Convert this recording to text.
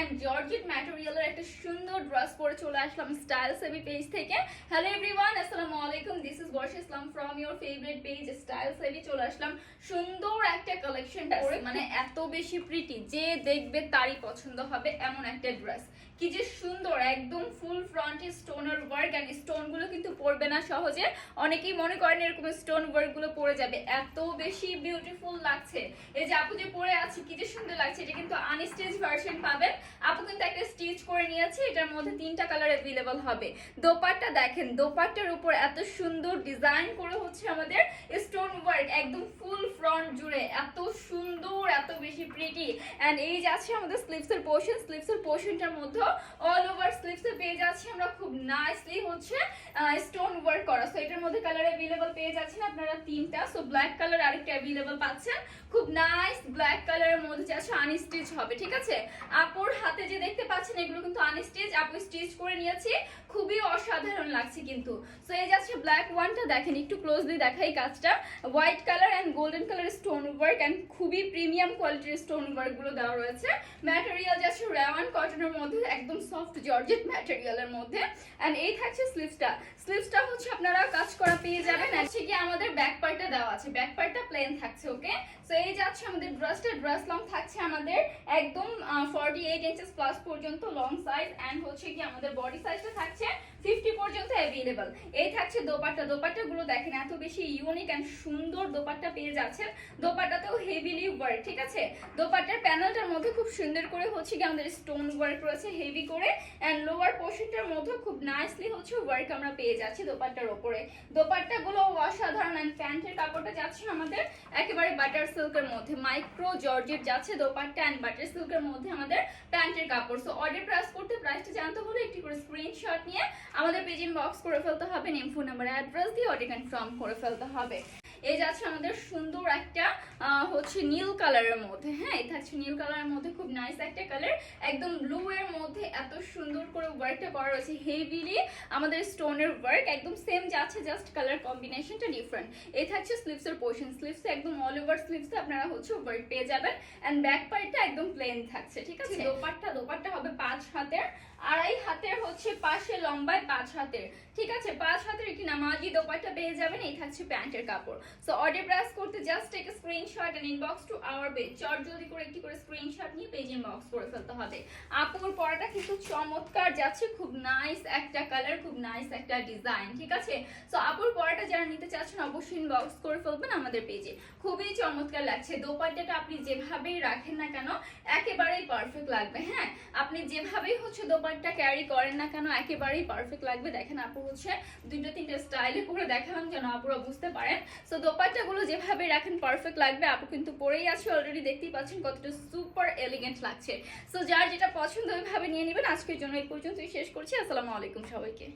And georgette ম্যাটেরিয়ালের একটা সুন্দর dress পরে চলে আসলাম স্টাইল সেমি পেজ থেকে। হ্যালো এভরিওয়ান আসসালামু আলাইকুম this is Islam from your favourite page style savvy চলে আসলাম। সুন্দর একটা কালেকশন মানে এত বেশি প্রিটি যে দেখবে তারই পছন্দ হবে এমন একটা ড্রেস কি যে সুন্দর একদম ফুল ফ্রন্টে স্টোনের ওয়ার্ক এন্ড স্টোনগুলো কিন্তু পড়বে না সহজে। অনেকেই মনে করেন এরকম স্টোন ওয়ার্কগুলো পড়ে যাবে। এত বেশি বিউটিফুল লাগছে। এই যে আপু যে পরে আছে কি যে সুন্দর লাগছে এটা কিন্তু আনস্টিচ ভার্সন পাবেন। আপু কিন্তু একটা স্টিচ করে নিয়েছে এটার মধ্যে তিনটা কালার অ্যাভেলেবল হবে। দোপাট্টা দেখেন দোপাট্টার উপর এত সুন্দর ডিজাইন করে হচ্ছে আমাদের স্টোন ওয়ার্ক একদম ফুল ফ্রন্ট জুড়ে, এত সুন্দর, এত বেশি প্রিটি অ্যান্ড এই যে আছে আমাদের স্লিভস এর পোর্শন স্লিভস এর পোর্শনটার মধ্যে অল ওভার স্লিভস পেয়ে যাচ্ছি আমরা খুব নাইসলি হচ্ছে স্টোন ওয়ার্ক করা। সো এটার মধ্যে কালার অ্যাভেলেবল পেয়ে যাচ্ছেন আপনারা তিনটা। সো ব্ল্যাক কালার আরেকটা অ্যাভেলেবল পাচ্ছেন। খুব নাইস ব্ল্যাক কালারের মধ্যে যাচ্ছে আনস্টিচ হবে, ঠিক আছে? আপুর হাতে যে দেখতে পাচ্ছেন, এগুলো কিন্তু আনস্টিচ আপু স্টিচ করে নিয়েছি। খুবই অসাধারণ লাগছে কিন্তু। সো এই যাচ্ছে ব্ল্যাক ওয়ানটা দেখেন, একটু ক্লোজলি দেখাই কাজটা। White colour and golden colour stone work and খুবই প্রিমিয়াম কোয়ালিটির স্টোন ওয়ার্কগুলো দেওয়া রয়েছে। ম্যাটেরিয়াল যাচ্ছে রেওয়ান কটনের মধ্যে, একদম সফট জর্জেট ম্যাটেরিয়ালের মধ্যে। অ্যান্ড এই থাকছে স্লিভসটা স্লিভসটা হচ্ছে আপনারা কাজ করা পেয়ে যাবেন। হচ্ছে কি আমাদের ব্যাক পার্টটা দেওয়া আছে। ব্যাক পার্টটা প্লেন থাকছে ওকে সো এই যাচ্ছে আমাদের ড্রেসটা ড্রেস লং থাকছে আমাদের একদম ফর্টি এইট ইঞ্চেস প্লাস পর্যন্ত লং সাইজ অ্যান্ড হচ্ছে কি আমাদের বডি সাইজটা থাকছে ফিফটি পর্যন্ত অ্যাভেলেবল এই থাকছে দোপাট্টা। দোপাট্টা গুলো দেখেন, এত বেশি ইউনিক অ্যান্ড সুন্দর দোপাট্টা পেয়ে যাচ্ছেন। দোপাট্টাতেও হেভিলি ওয়ার্ক ঠিক আছে? দোপাট্টার প্যানেলটার মধ্যে খুব সুন্দর করে হচ্ছে কি আমাদের স্টোন ওয়ার্ক রয়েছে হেভি করে অ্যান্ড লোয়ার পোর্শনটার মধ্যে খুব নাইসলি হচ্ছে ওয়ার্ক আমরা পেয়ে যাচ্ছি দোপাট্টার ওপরে। দোপাট্টা গুলো অসাধারণ অ্যান্ড প্যান্টের কাপড়টা যাচ্ছে আমাদের একেবারে বাটার সিল্কের মধ্যে। মাইক্রো জর্জেট যাচ্ছে দোপাট্টা অ্যান্ড বাটার সিল্কের মধ্যে আমাদের প্যান্টের কাপড়। সো অর্ডার প্রাইস করতে প্রাইসটা জানতে হলে একটি করে স্ক্রিনশট নিয়ে আমাদের পেজ ইনবক্স করে ফেলতে হবে। নেম ফোন নাম্বার অ্যাড্রেস দিয়ে অর্ডার কনফার্ম করে ফেলতে হবে। এই যাচ্ছে আমাদের সুন্দর একটা আহ, হচ্ছে নীল কালারের মধ্যে হ্যাঁ? এই থাকছে নীল কালারের মধ্যে খুব নাইস একটা কালার একদম ব্লু এর মধ্যে এত সুন্দর করে ওয়ার্কটা করা রয়েছে হেভিলি আমাদের স্টোনের ওয়ার্ক একদম সেম যাচ্ছে জাস্ট কালার কম্বিনেশনটা ডিফারেন্ট এই থাকছে স্লিভস এর পোর্শন স্লিভস একদম অল ওভার স্লিভস আপনারা হচ্ছে ওয়ার্ক পেয়ে যাবেন এন্ড ব্যাক পার্টটা একদম প্লেন থাকছে ঠিক আছে? দোপাট্টা দোপাট্টা হবে পাঁচ হাতের আড়াই হাতের হচ্ছে পাশে, লম্বায় পাঁচ হাতের। ঠিক আছে? পাঁচ হাতের একটি নামাজি দোপাট্টা পেয়ে যাবেন, এই থাকছে প্যান্টের কাপড়। সো অর্ডার প্রেস করতে just take screenshot and inbox to our page চট জলদি করে একটি করে স্ক্রিনশট নিয়ে পেজ ইনবক্স করে ফেলতে হবে। আপুর পরাটা কিন্তু চমৎকার যাচ্ছে, খুব নাইস একটা কালার খুব নাইস একটা ডিজাইন ঠিক আছে? সো আপুর পরাটা যারা নিতে চাচ্ছেন, অবশ্যই ইনবক্স করে ফেলবেন আমাদের পেজে খুবই চমৎকার লাগছে। দোপাট্টাটা আপনি যেভাবেই রাখেন না কেন, একেবারেই পারফেক্ট লাগবে হ্যাঁ? আপনি যেভাবেই হচ্ছে দোপাট্টা ক্যারি করেন না কেন, একেবারেই পারফেক্ট লাগবে। দেখেন আপু হচ্ছে দুইটা তিনটা স্টাইলে করে দেখালাম যেন আপুরা বুঝতে পারেন। সো দোপাট্টা গুলো যেভাবে রাখেন পারফেক্ট লাগবে। আপু কিন্তু পরেই আছে অলরেডি দেখতেই পাচ্ছেন কতটা সুপার এলিগেন্ট লাগছে। সো যার যেটা পছন্দ ওইভাবে নিয়ে নেবেন। আজকের জন্য এই পর্যন্তই শেষ করছি। আসসালামু আলাইকুম সবাইকে।